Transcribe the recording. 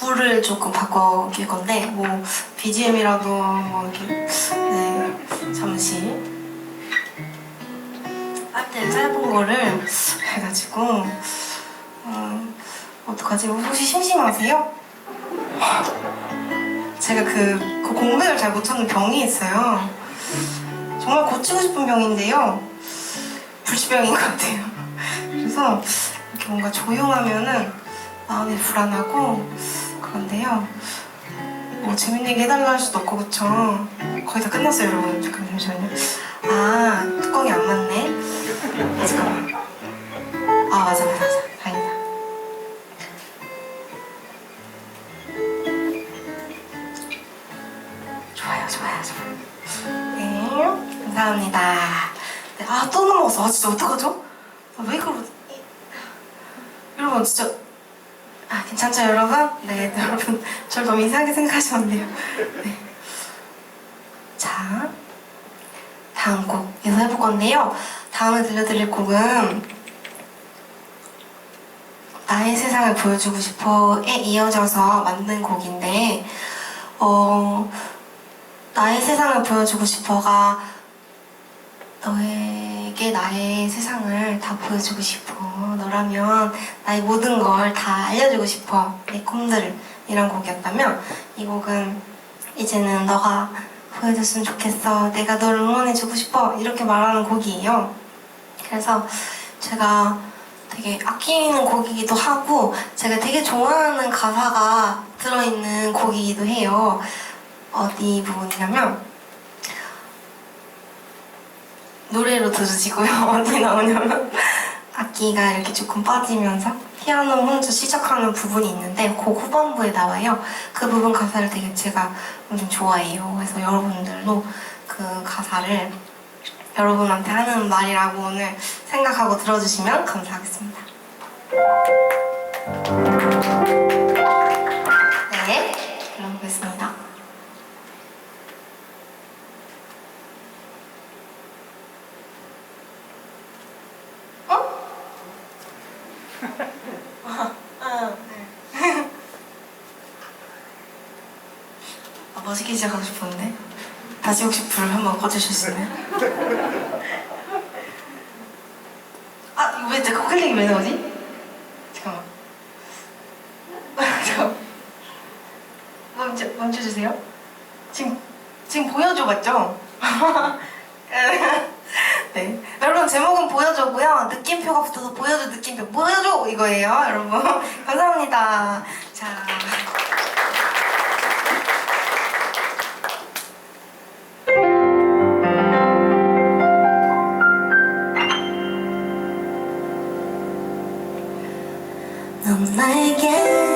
물을 조금 바꿔줄 건데 뭐 BGM이라도 뭐 이렇게 네 잠시 빨대 짧은 거를 해가지고 음, 어떡하지? 혹시 심심하세요? 제가 그, 그 공백을 잘 못하는 병이 있어요. 정말 고치고 싶은 병인데요. 불치병인 것 같아요. 그래서 이렇게 뭔가 조용하면은 마음이 불안하고 그런데요. 뭐 재밌는 얘기 해달라 할 수도 없고 그쵸? 거의 다 끝났어요 여러분. 잠깐 잠시만요. 아 뚜껑이 안 맞네. 아, 잠깐만. 아 맞아 맞아 맞아. 다행이다. 좋아요 좋아요 좋아요. 네 감사합니다. 네, 아또 넘어갔어. 아 진짜 어떡하죠? 아, 왜 그러지? 여러분 진짜 아 괜찮죠 여러분? 네, 네 여러분 저를 너무 이상하게 생각하셨네요 네. 자 다음 곡 연습해볼 건데요 다음에 들려드릴 곡은 나의 세상을 보여주고 싶어에 이어져서 만든 곡인데 어 나의 세상을 보여주고 싶어가 너 에게 나의 세상을 다 보여주고 싶어. 너라면 나의 모든 걸 다 알려주고 싶어. 내 꿈들을. 이런 곡이었다면 이 곡은 이제는 너가 보여줬으면 좋겠어. 내가 너를 응원해주고 싶어. 이렇게 말하는 곡이에요. 그래서 제가 되게 아끼는 곡이기도 하고 제가 되게 좋아하는 가사가 들어있는 곡이기도 해요. 어디 부분이냐면 노래로 들으시고요. 어디 나오냐면 악기가 이렇게 조금 빠지면서 피아노 혼자 시작하는 부분이 있는데 그 후반부에 나와요. 그 부분 가사를 되게 제가 엄청 좋아해요. 그래서 여러분들도 그 가사를 여러분한테 하는 말이라고 오늘 생각하고 들어주시면 감사하겠습니다. 아, 아, 네. 아, 멋있게 시작하고 싶었는데 다시 혹시 불 한번 꺼주실 수 있나요? 아 이거 왜 내가 클릭이 왜 나오지? 잠깐만 잠깐 멈춰, 멈춰주세요 지금 지금 보여줘 맞죠? 네. 여러분 제목은 보여줘고요. 느낌표가 붙어서 보여줘 느낌표. 보여줘! 이거예요 여러분. 감사합니다. 자. 넌 나에게